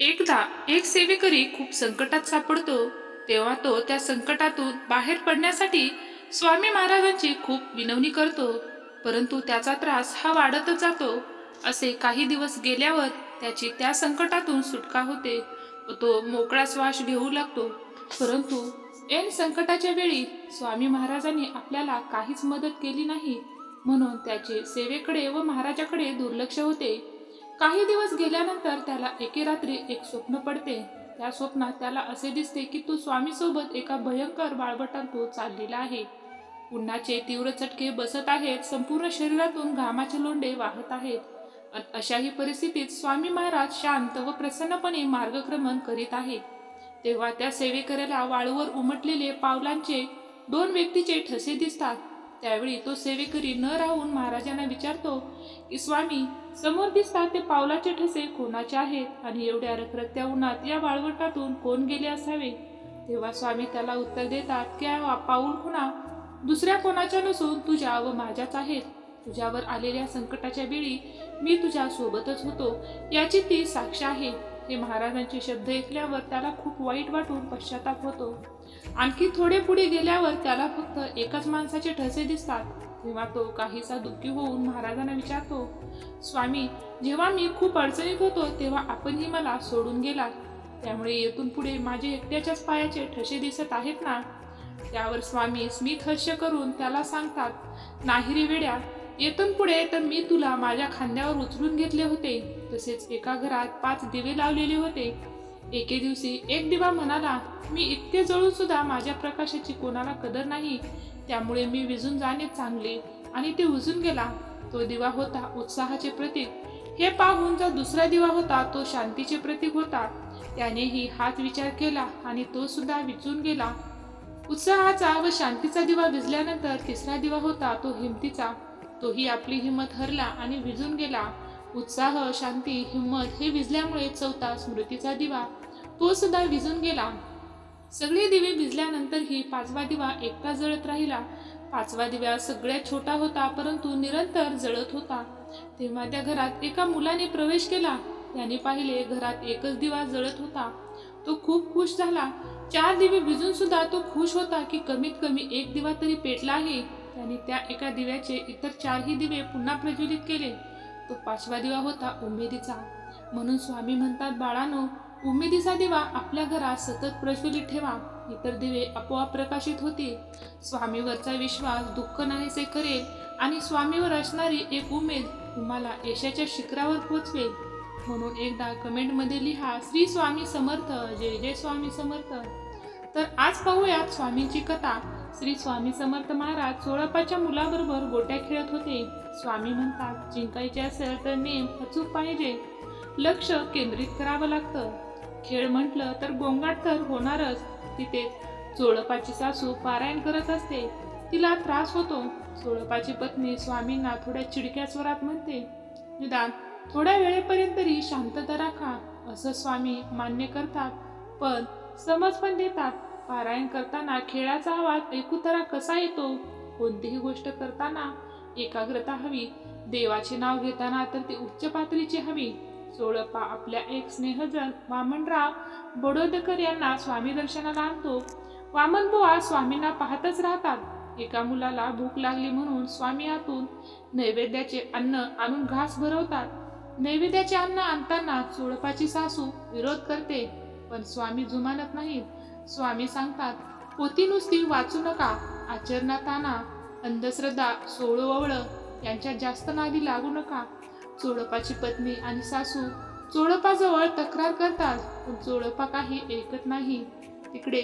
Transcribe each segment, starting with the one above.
एकदा एक सेवेकरी खूप संकटात सापडतो तेव्हा तो त्या संकटातून बाहेर पडण्यासाठी स्वामी महाराजांची खूप विनवणी करतो परंतु त्याचा त्रास हा वाढतच जातो. असे काही दिवस गेल्यावर त्याची त्या संकटातून सुटका होते व तो मोकळा श्वास घेऊ लागतो. परंतु ऐन संकटाच्या वेळी स्वामी महाराजांनी आपल्याला काहीच मदत केली नाही म्हणून त्याचे सेवेकडे व महाराजाकडे दुर्लक्ष होते. काही दिवस गेल्यानंतर त्याला एके रात्री एक स्वप्न पडते. त्या स्वप्नात त्याला असे दिसते की तो स्वामीसोबत एका भयंकर बाळबटात तो चाललेला आहे. उन्हाचे तीव्र चटके बसत आहेत संपूर्ण शरीरातून घामाचे लोंडे वाहत आहेत. अशाही परिस्थितीत स्वामी महाराज शांत व प्रसन्नपणे मार्गक्रमण करीत आहेत तेव्हा त्या सेवेकऱ्याला वाळूवर उमटलेले पावलांचे दोन व्यक्तीचे ठसे दिसतात. त्यावेळी तो सेवेकरी न राहून महाराजांना विचारतो की स्वामी समोर दिसतात ते पावलाचे ठसे कोणाचे आहेत आणि एवढ्या रखरखत्या उन्हात या वाळवटातून कोण गेले असावे? तेव्हा स्वामी त्याला उत्तर देतात की पाऊल खुणा दुसऱ्या कोणाच्या नसून तुझ्या व माझ्याच आहेत. तुझ्यावर आलेल्या संकटाच्या वेळी मी तुझ्या सोबतच होतो. याची ती साक्ष आहे. ते महाराजांचे शब्द ऐकल्यावर त्याला खूप वाईट वाटून पश्चाताप होतो. आणखी थोडे पुढे गेल्यावर त्याला फक्त एकाच माणसाचे ठसे दिसतात. तेव्हा तो काहीसा दुःखी होऊन महाराजांना विचारतो स्वामी जेव्हा मी खूप अडचणीत होतो तेव्हा आपणही मला सोडून गेलात. त्यामुळे येथून पुढे माझे एकट्याच्याच पायाचे ठसे दिसत आहेत ना? त्यावर स्वामी स्मित हर्ष करून त्याला सांगतात नाही रे वेड्या येथून पुढे तर मी तुला माझ्या खांद्यावर उचलून घेतले होते. तसेच एका घरात पाच दिवे लावलेले होते. एके दिवशी एक दिवा म्हणाला मी इतके जळून सुद्धा माझ्या प्रकाशाची कोणाला कदर नाही. त्यामुळे मी विजून जाणे चांगले. आणि ते उजून गेला. तो दिवा होता उत्साहाचे प्रतीक. हे पाहून जो दुसरा दिवा होता तो शांतीचे प्रतीक होता. त्यानेही हाच विचार केला आणि तो सुद्धा विचून गेला. उत्साहाचा व शांतीचा दिवा विजल्यानंतर तिसरा दिवा होता तो हिमतीचा. तोही आपली हिंमत हरला आणि विजून गेला. उत्साह शांती हिंमत हे विजल्यामुळे चौथा स्मृतीचा दिवा. तो सुद्धा विजून गेला. सगळे दिवे विजल्यानंतरही पाचवा दिवा एकटा जळत राहिला. पाचवा दिव्या सगळ्यात छोटा होता परंतु निरंतर जळत होता. तेव्हा त्या घरात एका मुलाने प्रवेश केला. त्याने पाहिले घरात एकच दिवा जळत होता. तो खूप खुश झाला. चार दिवे भिजून सुद्धा तो खुश होता की कमीत कमी एक दिवा तरी पेटला आहे. त्याने त्या एका दिव्याचे इतर चारही दिवे पुन्हा प्रज्वलित केले. तो पाचवा दिवा होता उमेदीचा. म्हणून स्वामी म्हणतात बाळानो उमेदीचा दिवा आपल्या घरात सतत प्रज्वलित ठेवा. इतर दिवे आपोआप प्रकाशित होतील. स्वामीवरचा विश्वास दुःख नाहीसे करेल आणि स्वामीवर असणारी एक उमेद तुम्हाला यशाच्या शिखरावर पोचवेल. म्हणून एकदा कमेंटमध्ये लिहा श्री स्वामी समर्थ जय जय स्वामी समर्थ. तर आज पाहूयात स्वामींची कथा. श्री स्वामी समर्थ महाराज सोळापाच्या मुलाबरोबर गोट्या खेळत होते. स्वामी म्हणतात जिंकायचे असेल तर नेम अचूक पाहिजे. लक्ष केंद्रित करावं लागतं. खेळ म्हटलं तर गोंगाट तर होणारच. तिथे चोळपाची सासू पारायण करत असते. तिला त्रास होतो. चोळपाची पत्नी स्वामींना थोड्या चिडक्या स्वरात म्हणते निदान थोड्या वेळेपर्यंत तरी शांतता राखा. असं स्वामी मान्य करतात. पण समज पण देतात. पारायण करताना खेळाचा आवाज ऐकूतरा कसा येतो? कोणतीही गोष्ट करताना एकाग्रता हवी. देवाचे नाव घेताना तर ती उच्च पातळीची हवी. सोळपा आपल्या एक स्नेहजन वामनराव बडोदकर यांना स्वामी दर्शनाला आणतो. वामन बुवा स्वामींना पाहतच राहतात. एका मुलाला भूक लागली म्हणून स्वामी आतून नैवेद्याचे अन्न आणून घास भरवतात. नैवेद्याचे अन्न आणताना सोळपाची सासू विरोध करते. पण स्वामी जुमानत नाहीत. स्वामी सांगतात पोती नुसती वाचू नका आचरणात आणा अंधश्रद्धा सोळवळ यांच्या जास्त नादी लागू नका. चोळपाची पत्नी आणि सासू चोळपाजवळ तक्रार करतात पण चोळपा काही ऐकत नाही. तिकडे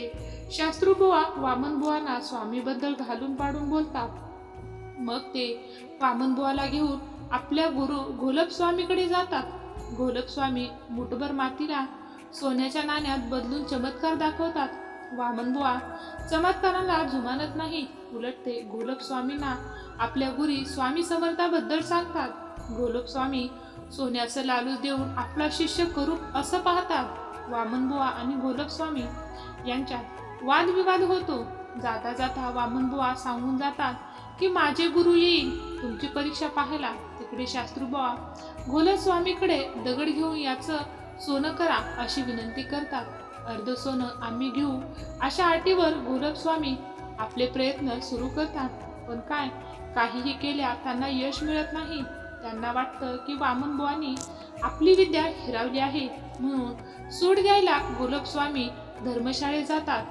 शास्त्रुबुवा वामनबुवांना स्वामीबद्दल घालून पाडून बोलतात. मग ते वामनबुवाला घेऊन आपल्या गुरु घोलप स्वामीकडे जातात. घोलप स्वामी मुठभर मातीला सोन्याच्या नाण्यात बदलून चमत्कार दाखवतात. वामनबुवा चमत्काराला जुमानत नाही. उलट ते गोलपस्वामींना आपल्या गुरी स्वामी समर्थाबद्दल सांगतात. गोलपस्वामी सोन्याचं लालूच देऊन आपला शिष्य करू असं पाहतात. वामनबुवा आणि गोलपस्वामी यांच्यात वादविवाद होतो. जाता जाता वामनबुवा सांगून जातात की माझे गुरु येईल. तुमची परीक्षा पाहायला तिकडे शास्त्रुबुवा घोलप स्वामीकडे दगड घेऊन याचं सोनं करा अशी विनंती करतात. अर्ध सोनं आम्ही घेऊ. अशा अटीवर गोरखस्वामी आपले प्रयत्न सुरू करतात. पण काय? काहीही केल्या त्यांना यश मिळत नाही. त्यांना वाटतं की वामन बुवांनी आपली विद्या हिरावली आहे. म्हणून सूड घ्यायला गोलपस्वामी धर्मशाळेत जातात.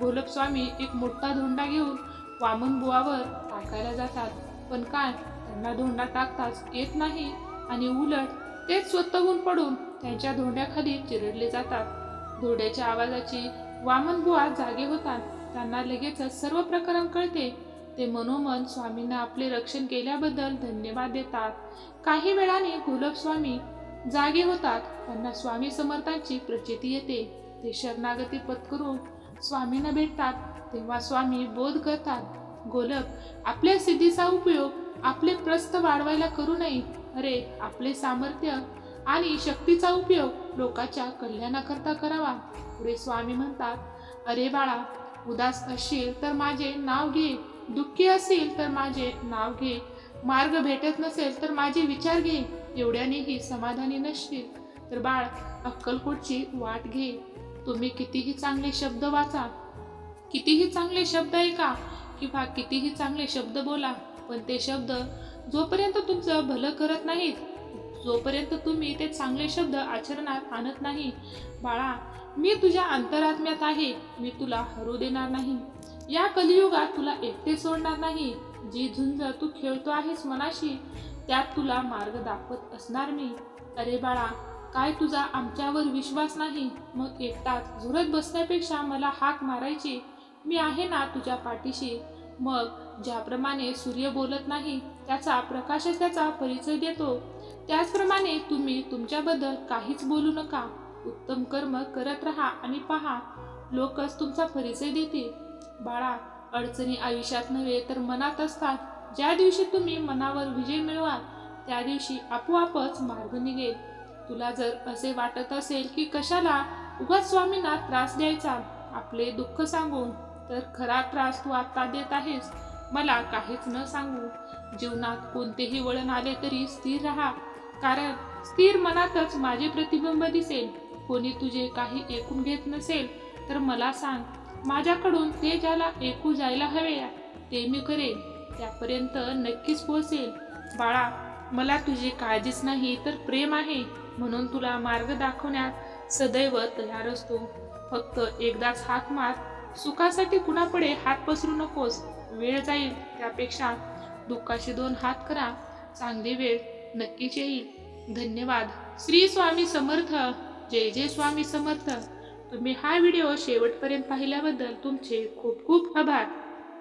गोलपस्वामी एक मोठा धोंडा घेऊन वामन बुवावर टाकायला जातात. पण काय? त्यांना धोंडा टाकताच येत नाही. आणि उलट तेच स्वतःहून पडून त्यांच्या धोंड्याखाली चिरडले जातात. धोंड्याच्या आवाजाची वामनबुवा जागे होतात. त्यांना लगेचच सर्व प्रकरण कळते. ते मनोमन स्वामींना आपले रक्षण केल्याबद्दल धन्यवाद देतात. काही वेळाने गोलप स्वामी जागे होतात. त्यांना स्वामी समर्थांची प्रचिती येते. ते शरणागती पत्करून स्वामींना भेटतात. तेव्हा स्वामी बोध करतात. गोलप आपल्या सिद्धीचा उपयोग आपले प्रस्थ वाढवायला करू नये. अरे आपले सामर्थ्य आणि शक्तीचा उपयोग लोकांच्या कल्याणाकरता करावा. पुढे स्वामी म्हणतात अरे बाळा उदास असशील तर माझे नाव घे. दुःखी असेल तर माझे नाव घे. मार्ग भेटत नसेल तर माझे विचार घे. एवढ्यानेही समाधानी नसशील तर बाळ अक्कलकोटची वाट घे. तुम्ही कितीही चांगले शब्द वाचा. कितीही चांगले शब्द ऐका किंवा कितीही चांगले शब्द बोला पण ते शब्द जोपर्यंत तुमचं भलं करत नाहीत जोपर्यंत तुम्ही ते चांगले शब्द आचरणात आणत नाही बाळा मी तुझ्या अंतरात्म्यात आहे मी तुला हरू देणार नाही. या कलियुगात तुला एकटे सोडणार नाही. जी झुंज तू खेळतो आहेस मनाशी त्यात तुला मार्ग दाखवत असणार मी. अरे बाळा काय तुझा आमच्यावर विश्वास नाही? मग एकटाच झुरत बसण्यापेक्षा मला हाक मारायची. मी आहे ना तुझ्या पाठीशी. मग ज्याप्रमाणे सूर्य बोलत नाही त्याचा प्रकाश त्याचा परिचय देतो. त्याचप्रमाणे तुम्ही तुमच्याबद्दल काहीच बोलू नका. उत्तम कर्म करत राहा आणि पहा लोकच तुमचा परिचय देतील. बाळा अडचणी आयुष्यात नव्हे तर मनात असतात. ज्या दिवशी तुम्ही मनावर विजय मिळवाल त्या दिवशी आपोआपच मार्ग निघेल. तुला जर असे वाटत असेल की कशाला उगाच स्वामींना त्रास द्यायचा आपले दुःख सांगून तर खरा त्रास तू आता देत आहेस. मला काहीच न सांगू. जीवनात कोणतेही वळण आले तरी स्थिर राहा. कारण स्थिर मनातच माझे प्रतिबिंब दिसेल. कोणी तुझे काही ऐकून घेत नसेल तर मला सांग माझ्याकडून ते ज्याला ऐकू जायला हवे ते मी करेन. त्यापर्यंत नक्कीच पोहोचेल. बाळा मला तुझी काळजीच नाही तर प्रेम आहे म्हणून तुला मार्ग दाखवण्यात सदैव तयार असतो. फक्त एकदाच हाक मार सुखासाठी कुणापुढे हात पसरू नकोस. वेळ जाईल त्यापेक्षा दुःखाशी दोन हात करा. चांगली वेळ नक्कीच येईल. धन्यवाद. श्री स्वामी समर्थ. जय जय स्वामी समर्थ. तुम्ही हा व्हिडिओ शेवटपर्यंत पाहिल्याबद्दल तुमचे खूप खूप आभार.